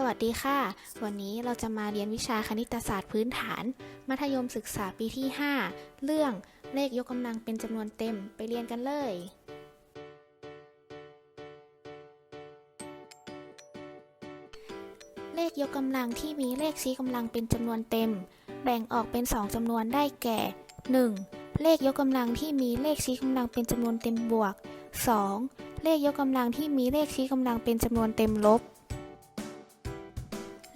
สวัสดีค่ะ วันนี้เราจะมาเรียนวิชาคณิตศาสตร์พื้นฐาน มัธยมศึกษาปีที่ 5 เรื่องเลขยกกำลังเป็นจำนวนเต็มไปเรียนกันเลย เลขยกกำลังที่มีเลขชี้กำลังเป็นจำนวนเต็ม แบ่งออกเป็น 2จำนวนได้แก่ 1. เลขยกกำลังที่มีเลขชี้กำลังเป็นจำนวนเต็มบวก 2. เลขยกกำลังที่มีเลขชี้กำลังเป็นจำนวนเต็มลบ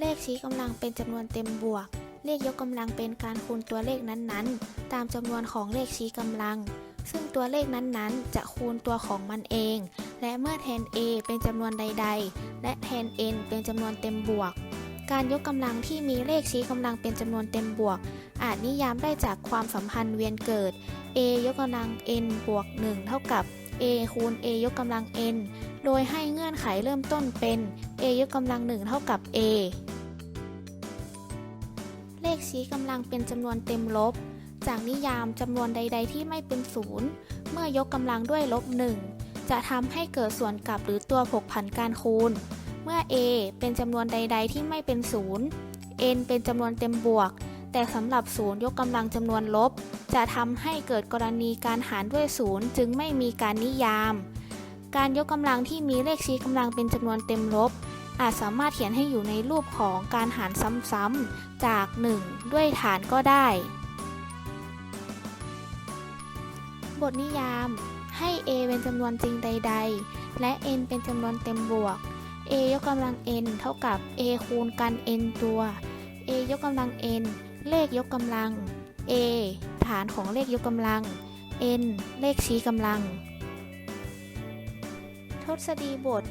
เลขชี้กำลังเป็นจำนวนเต็มบวก เลขยกกำลังเป็นการคูณตัวเลขนั้นๆ ตามจำนวนของเลขชี้กำลัง ซึ่งตัวเลขนั้นๆ จะคูณตัวของมันเอง และเมื่อแทน a เป็นจำนวนใด ๆ และแทน n เป็นจำนวนเต็มบวก การยกกำลังที่มีเลขชี้กำลังเป็นจำนวนเต็มบวก อาจนิยามได้จากความสัมพันธ์เวียนเกิด a ยกกำลัง n บวก 1 เท่ากับ a คูณ a ยกกำลัง n โดยให้เงื่อนไขเริ่มต้นเป็น a ยกกำลัง 1 เท่ากับ a ชี้กำลังเป็นจำนวนเต็มลบ จากนิยามจำนวนใด ๆ ที่ไม่เป็นศูนย์เมื่อยกกำลังด้วยลบ1จะทำให้เกิดส่วนกลับหรือตัวผกผันการคูณ เมื่อ a เป็นจำนวนใด ๆ ที่ไม่เป็นศูนย์ n เป็นจำนวนเต็มบวก แต่สำหรับศูนย์ยกกำลังจำนวนลบ จะทำให้เกิดกรณีการหารด้วยศูนย์จึงไม่มีการนิยาม การยกกำลังที่มีเลขชี้กำลังเป็นจำนวนเต็มลบ อาจสามารถเขียนให้อยู่ในรูปของการหารซ้ำๆจาก 1 ด้วยฐานก็ได้ บทนิยามให้ a เป็นจำนวนจริงใด ๆ และ n เป็นจำนวนเต็มบวก a ยกกำลัง n เท่ากับ a คูณกัน n ตัว a ยกกำลัง n เลขยกกำลัง a ฐานของเลขยกกำลัง n เลขชี้กำลัง ทฤษฎีบท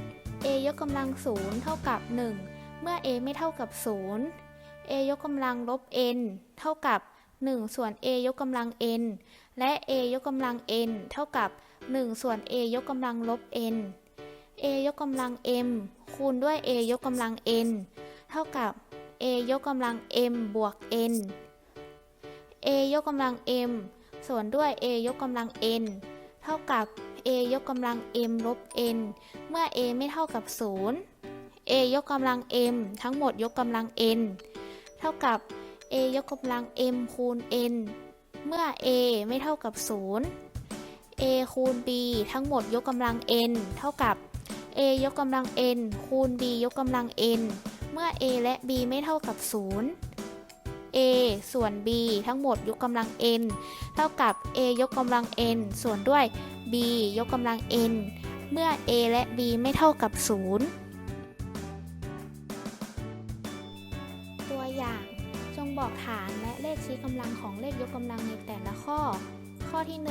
a ยกกำลัง0เท่ากับ 1 เมื่อ a ไม่เท่ากับ 0 a ยกกำลังลบ n เท่ากับ 1 ส่วน a ยกกำลัง n และ a ยกกำลัง n เท่ากับ 1 ส่วน a ยกกำลังลบ n a ยกกำลัง m คูณด้วย a ยกกำลัง n เท่ากับ a ยกกำลัง m บวก n a ยกกำลัง m ส่วนด้วย a ยกกำลัง n เท่ากับ a ยกกำลัง m ลบ n เมื่อ a ไม่เท่ากับ 0 a ยกกำลัง m ทั้งหมดยกกำลัง n เท่ากับ a ยกกำลัง m คูณ n เมื่อ a ไม่เท่ากับ 0 a คูณ b ทั้งหมดยกกำลัง n เท่ากับ a ยกกำลัง n คูณ b ยกกำลัง n เมื่อ a และ b ไม่เท่ากับ 0 a ส่วน b ทั้งหมดยกกำลัง n เท่ากับ a ยกกำลัง n ส่วนด้วย b ยกกำลัง n เมื่อ a และ b ไม่เท่ากับ 0 ตัวอย่างจงบอกฐานและเลขชี้กำลังของเลขยกกำลังในแต่ละข้อ ข้อที่ 1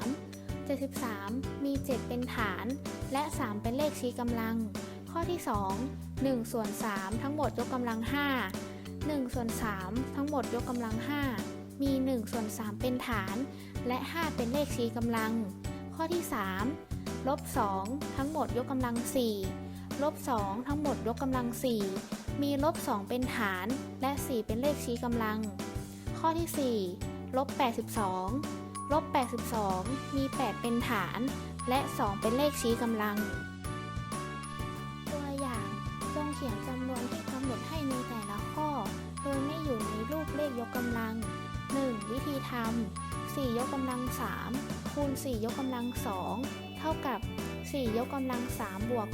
73 73 มี 7 เป็นฐาน และ 3 เป็นเลขชี้กำลัง ข้อที่ 2 1 ส่วน 3 ทั้งหมดยกกำลัง 5 1ส่วน3ทั้งหมดยกกำลัง 5 มี 1 ส่วน 3 เป็นฐาน และ 5 เป็นเลขชี้กำลัง ข้อที่ 3 ลบ 2 ทั้งหมดยกกำลัง 4 ลบ 2 ทั้งหมดยกกำลัง 4 มีลบ 2 เป็นฐาน และ 4 เป็นเลขชี้กำลัง ข้อที่ 4 ลบ 82 ลบ 82 มี 8 เป็นฐาน และ 2 เป็นเลขชี้กำลัง ขียนจำนวนที่กำหนดให้ในแต่ละข้อ โดยไม่อยู่ในรูปเลขยกกำลัง 1. วิธีทำ 4 ยกกำลัง 3 คูณ 4 ยกกำลัง 2 เท่ากับ 4 ยกกำลัง 3 บวก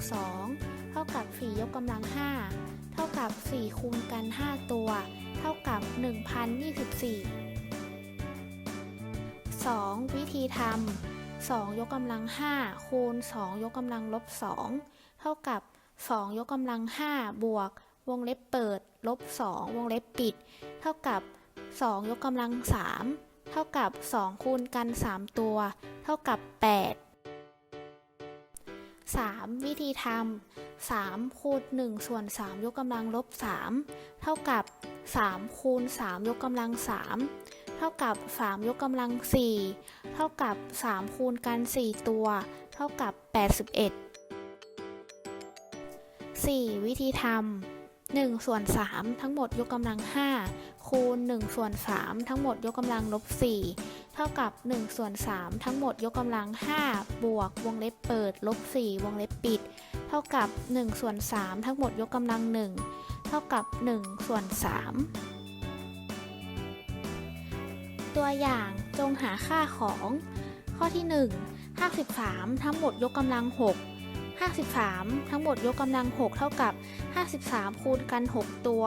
2 เท่ากับ 4 ยกกำลัง 5 เท่ากับ 4 คูณกัน 5 ตัว เท่ากับ 1024 2. วิธีทำ2 ยกกำลัง 5 คูณ 2 ยกกำลังลบ 2 เท่ากับ 2 ยกกำลัง 5 บวก วงเล็บเปิด ลบ 2 วงเล็บปิด เท่ากับ 2 ยกกำลัง 3 เท่ากับ 2 คูณกัน 3 ตัว เท่ากับ 8 3. วิธีทำ 3 คูณ 1 ส่วน 3 ยกกำลังลบ 3 เท่ากับ 3 คูณ 3 ยกกำลัง 3 เท่ากับ 3 ยกกำลัง 4 เท่ากับ 3 คูณกัน 4 ตัว เท่ากับ 81 4. วิธีทำ1ส่วน3ทั้งหมดยกกำลัง 5 คูณ1ส่วน3ทั้งหมดยกกำลังลบ4เท่ากับ1ส่วน3ทั้งหมดยกกำลัง 5 บวกวงเล็บเปิดลบ4วงเล็บปิด เท่ากับ1ส่วน3ทั้งหมดยกกำลัง 1 เท่ากับ1ส่วน3ตัวอย่างจงหาค่าของ ข้อที่ 1 53 ทั้งหมดยกกำลัง 6 53 ทั้งหมดยกกำลัง 6 เท่ากับ 53 คูณกัน 6 ตัว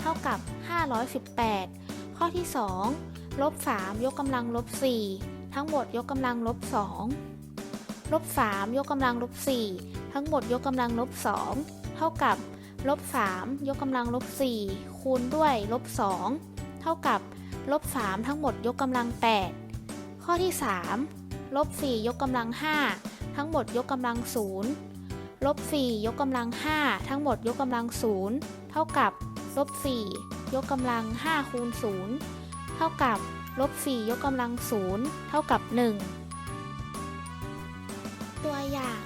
เท่ากับ 518 ข้อที่ 2 ลบ 3 ยกกำลังลบ 4 ทั้งหมดยกกำลังลบ 2 ลบ 3 ยกกำลังลบ 4 ทั้งหมดยกกำลังลบ 2 เท่ากับ ลบ 3 ยกกำลังลบ 4 คูณด้วย ลบ 2 เท่ากับ ลบ 3 ทั้งหมดยกกำลัง 8 ข้อที่ 3 ลบ 4 ยกกำลัง 5ทั้งหมดยกกำลัง0 ลบ4ยกกำลัง 5 ทั้งหมดยกกำลัง 0 เท่ากับลบ4ยกกำลัง 5 คูณ 0 เท่ากับลบ4ยกกำลัง 0 เท่ากับ 1 ตัวอย่าง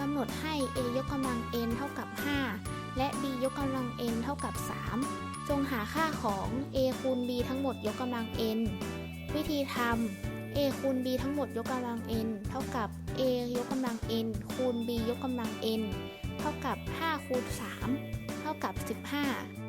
กำหนดให้ a ยกกำลัง n เท่ากับ 5 และ b ยกกำลัง n เท่ากับ 3 จงหาค่าของ a คูณ b ทั้งหมดยกกำลัง n วิธีทำ a คูณ b ทั้งหมดยกกำลัง n เท่ากับ a ยกกำลัง n คูณ b ยกกำลัง n เท่ากับ 5 คูณ 3 เท่ากับ 15